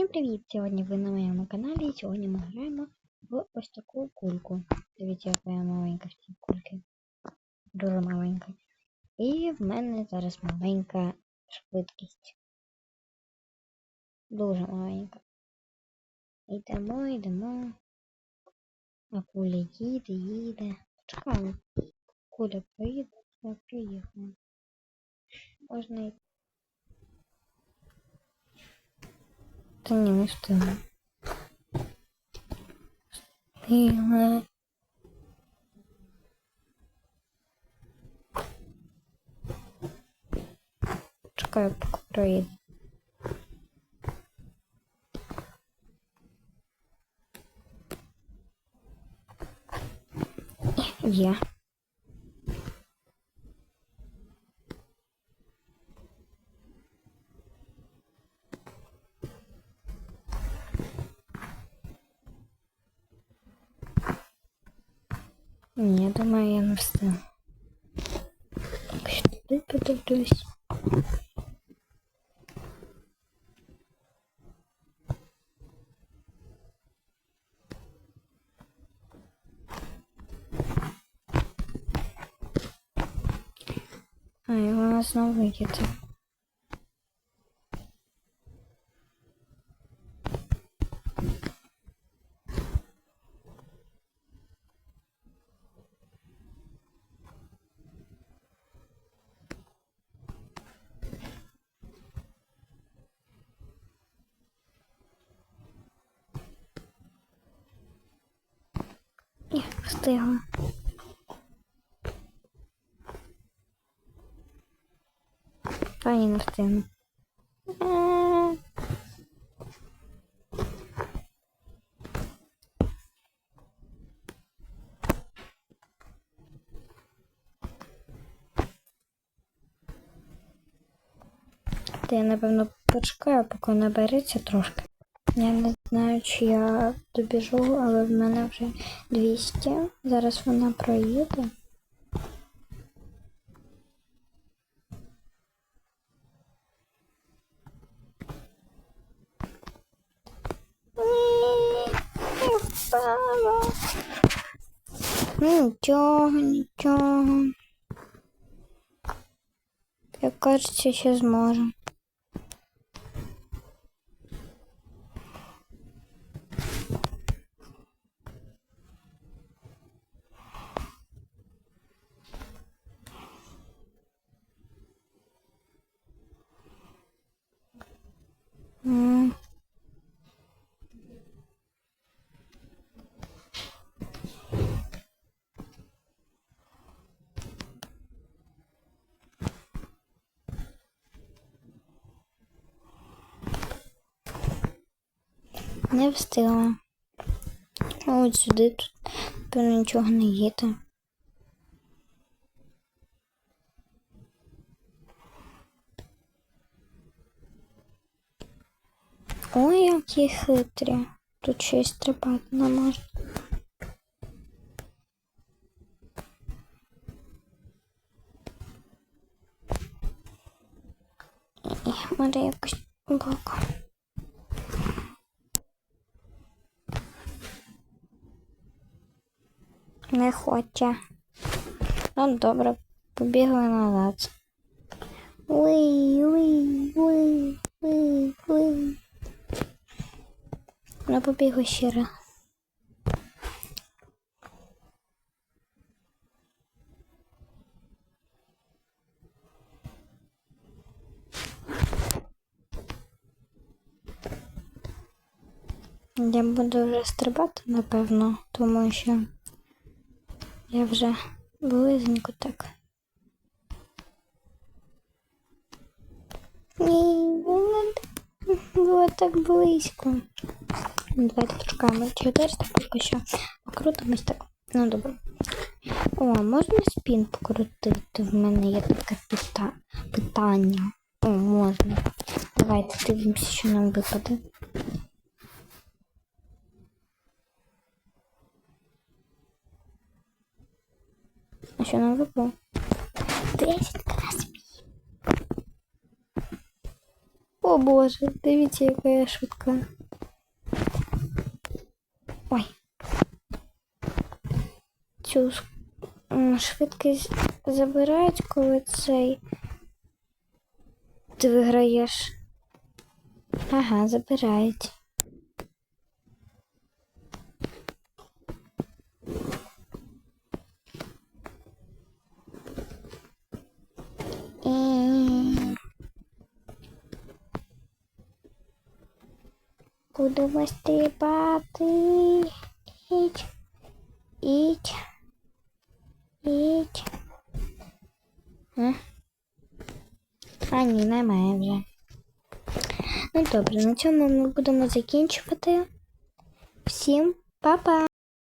Всім привіт! Сьогодні ви на моєму каналі і сьогодні ми граємо в ось таку кульку. Дивіться, яка я маленька в цій кульці. Дуже маленька. І в мене зараз маленька швидкість. Дуже маленька. Йдемо, йдемо. А куля їде, їде. Чекаємо. Куля поїде, я приїхала. Можна йти. Та не встигла. Встигла. Чекаю, поки проїде. Ні, я думаю, я не встигну. Ще туди подивлюсь. А, і вона знову їде. Встигла. Та ні, не встигну. Я, напевно, почекаю, поки набереться трошки. Я не знаю, чи я добіжу, але в мене вже 200. Зараз вона проїде. Нічого, нічого. Я кажется, ще зможу. Не встигла. От сюди тут напевно, нічого не їде. Ой, які хитрі. Тут ще й стрибати не можна. І, Може якось боком. Не хоче. Ну, добре, побігли назад. Уй, уй, уй, уй, уй. Вона побігла ще раз. Я буду вже стрибати, напевно, тому що я вже близенько так. Ні, було, було так близько. Ну, Давайте почекаємо 400 поки що. Покрутимось так. Ну добре. О, можна спін покрутити? В мене є таке пита... питання. О, можна. Давайте дивимося, що нам випаде. А що нам випало? 10 красів. О боже, дивіться, яка я швидка. Ой. Цю швидкість забирають, коли цей ти виграєш. Ага, забирають. Будемо стрибати. Іть. Іть. Іть. А? а ні, немає вже. Ну добре, на цьому ми будемо закінчувати. Всім па-па!